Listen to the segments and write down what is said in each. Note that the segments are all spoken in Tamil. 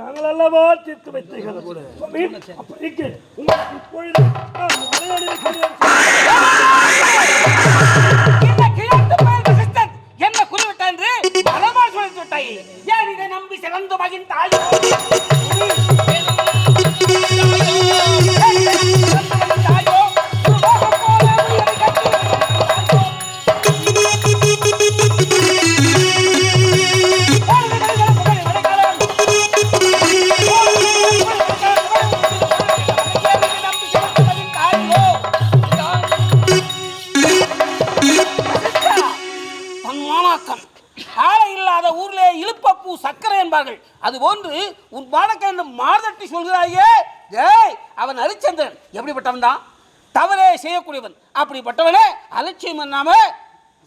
தாங்கள் அல்லவா தீர்த்து வைத்தீர்கள். அப்படிக்கு உங்களுக்கு இப்பொழுது மாணாக்கம் ஆளை இல்லாத ஊர்ல இழுப்பப்பூ சக்கரை என்பார்கள். அது போன்று உன் பாடக்க என்று மார்தட்டி சொல்கிறாயே ஏய் அவன் ஹரிச்சந்திரன் எப்படிப்பட்டவன் தான் தவறே செய்யக்கூடியவன். அப்படிப்பட்டவனே அலட்சியம் பண்ணாம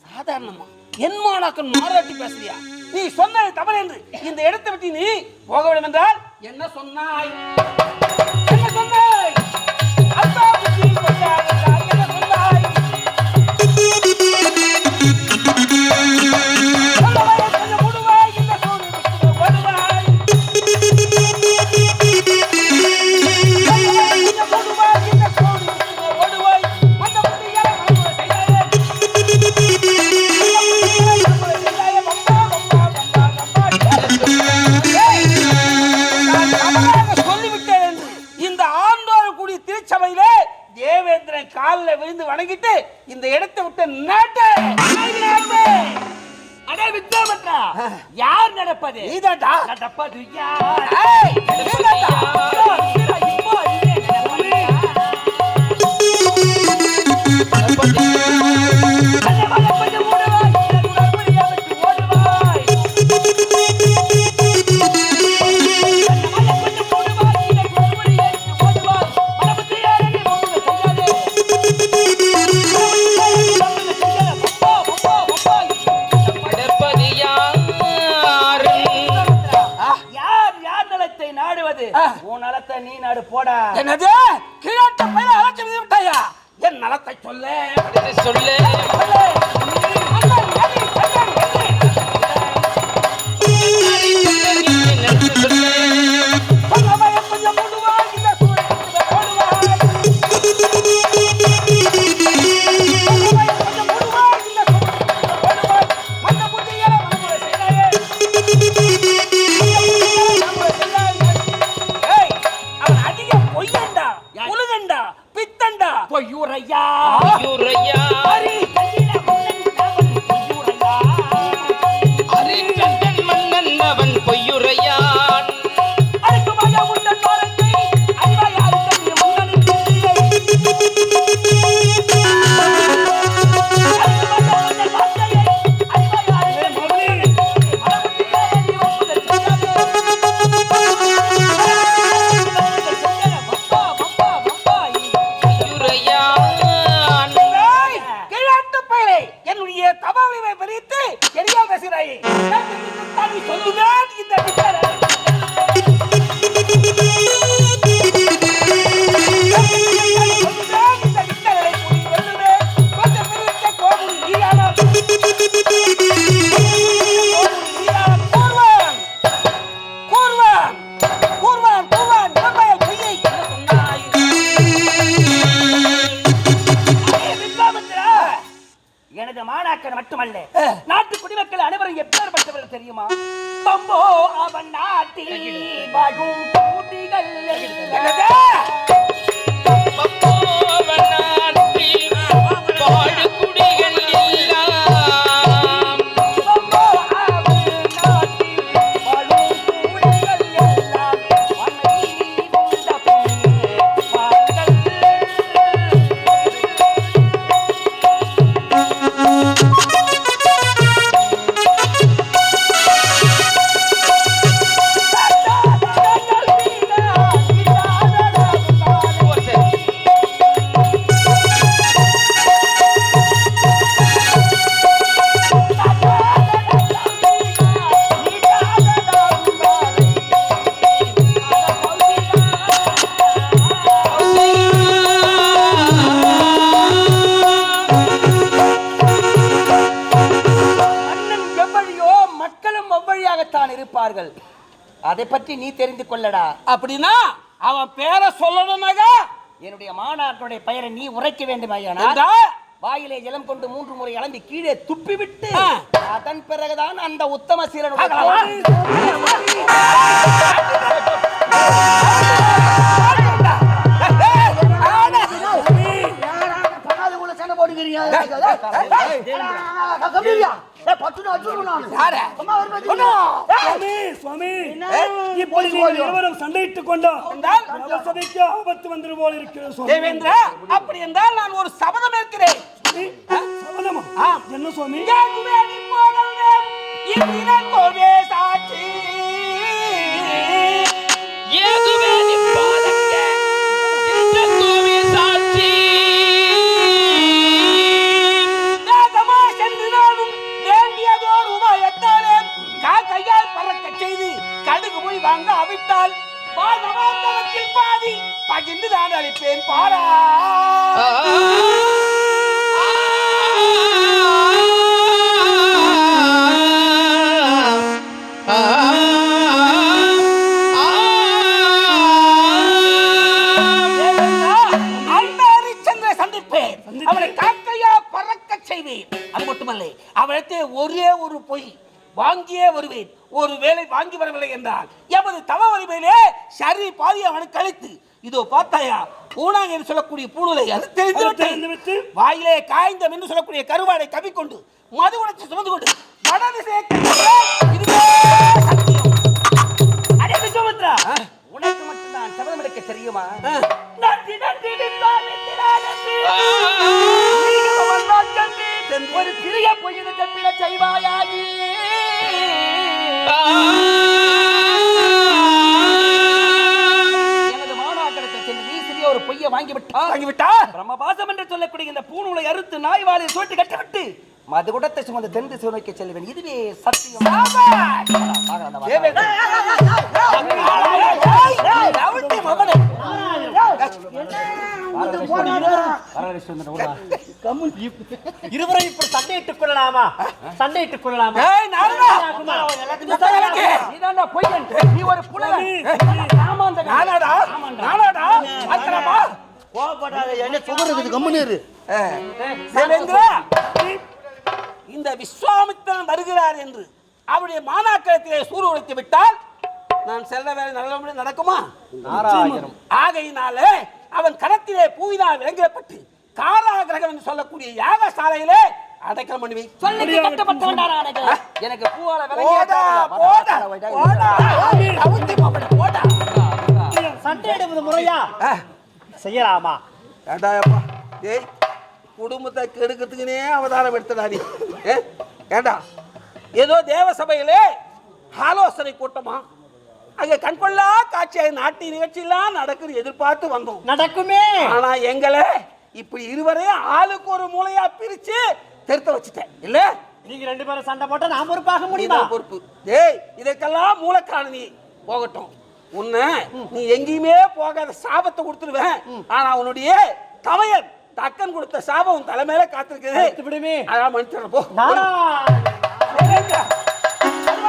சாதாரணமா. என் மாணாக்கன் மாறாட்டி பேசுறியா? நீ சொன்னது தவறு என்று இந்த இடத்தை பற்றி நீ போக வேண்டும் என்றால் என்ன சொன்னாய்? என்ன சொன்னாய் விழுந்து வணங்கிட்டு இந்த இடத்தை விட்டு நாட்டு. அடே விக்ரமத்ரா யார் நடப்பது? நீதான்டா. நடப்பது யார் நீதான்டா. என்னது? கிழட்ட பையன் அழைச்சி விட்டாயா என் நலத்தை சொல்ல? சொல்லு. மாணாக்கர் மட்டுமல்ல நாட்டு குடிமக்கள் அனைவரும் எப்பேற்பட்டவர்கள் தெரியுமா? பம்போ அவன் நாட்டில் வாழும் குடிகள் அதை பற்றி நீ தெரிந்து கொள்ளடா அப்படின்னா அவன் பேரை சொல்லணும்னாக்கா என்னுடைய மாணாக்கருடைய பெயரை நீ உரைக்க வேண்டுமாயானா என்றா, வாயிலே ஜலம் கொண்டு மூன்று முறை அளந்து கீழே துப்பி விட்டு. அதன் பிறகுதான் அந்த உத்தம சீரனுடைய ஆகலாம். இருவரும் சண்டையிட்டுக் கொண்டோம். என்றால்? சபைக்கு ஆபத்து வந்துரு போல் இருக்கிறது தேவேந்திரா அப்படி என்றால் நான் ஒரு சபதம் இருக்கிறேன் சபதமா. என்ன சுவாமி? கோவே சாட்சி. ஒரே ஒரு பொய். வாங்கியே வருவேன். ஒரு வேலை வாங்கி வரவில்லை என்றால் எமது தவ வலிமையிலே சரி பாதி அவனுக்கு கழித்து. இதோ பார்த்தாயா பூனாங்க என்று சொல்லக்கூடிய பூணுலை அது தெரிந்து? வாயிலே காய்ந்த என்று சொல்லக்கூடிய கருவாடை கவிக்கொண்டு மது உணர்ச்சி சுமந்து கொண்டு வடதிசையை இதுவே வாங்கிவிட்டா? பிரம்மபாசம் என்று சொல்லக்கூடிய இந்த பூநூலை அறுத்து நாய் வாழை சோட்டு கட்டிவிட்டு மதுகுடத்தை சுமந்து தென் திசை நோக்கி செல்வேன் இதுவே சத்தியம். இருவரும் இப்படி சண்டையிட்டுக் கொள்ளலாமா? சண்டையிட்டுக் கொள்ளலாமா? நீ ஒரு ஆமாந்தகன். நானாடா? நானாடா? அத்தனமா என்ன சொல்றது கம்முன்னு தேவேந்திரா! இந்த விஸ்வாமித்திரன் வருகிறார் என்று அவருடைய மாணாக்கரத்திலே சூறு உழைத்து விட்டால் நான் செல்ல வேலை நல்லபடி நடக்குமா? ஆகையினாலே அவன் கணத்திலே பூவினால் விளங்கப்பட்டு காராகிரகம் என்று சொல்லக்கூடிய யாகசாலையிலே அடைக்கலம் பண்ணி நான் அணைக்கிறேன். எனக்கு பூவால போடா முறையா? செய்யலாமா? ஏண்டாப்பா டேய் குடும்பத்தை கெடுக்கிறதுக்குனே அவதாரம் எடுத்தடா நீ. ஏ ஏண்டா? ஏதோ தேவ சபையிலே ஆலோசனை கூட்டமா? அங்க கண்கொள்ளா காட்சியாக நாட்டு நிகழ்ச்சியெல்லாம் நடக்குது எதிர்பார்த்து வந்தோம். நடக்குமே. ஆனா எங்களை இப்படி இருவரையும் ஆளுக்கு ஒரு மூலையா பிரிச்சு திருத்த வச்சுட்டேன். இல்ல? நீங்க ரெண்டு பேரும் சண்டை போட்டா நான் பொறுப்பாக முடியுமா? பொறுப்பு. டேய் இதற்கெல்லாம் மூலக்காரணி. போகட்டும். உன்னை நீ எங்கேயுமே போகாத சாபத்தை கொடுத்துருவேன். ஆனா உன்னுடைய தமையன் தக்கன் கொடுத்த சாபம் உன் தலைமையில காத்திருக்குது. விடுமே. அதான் மன்னிச்சிடறேன் போ.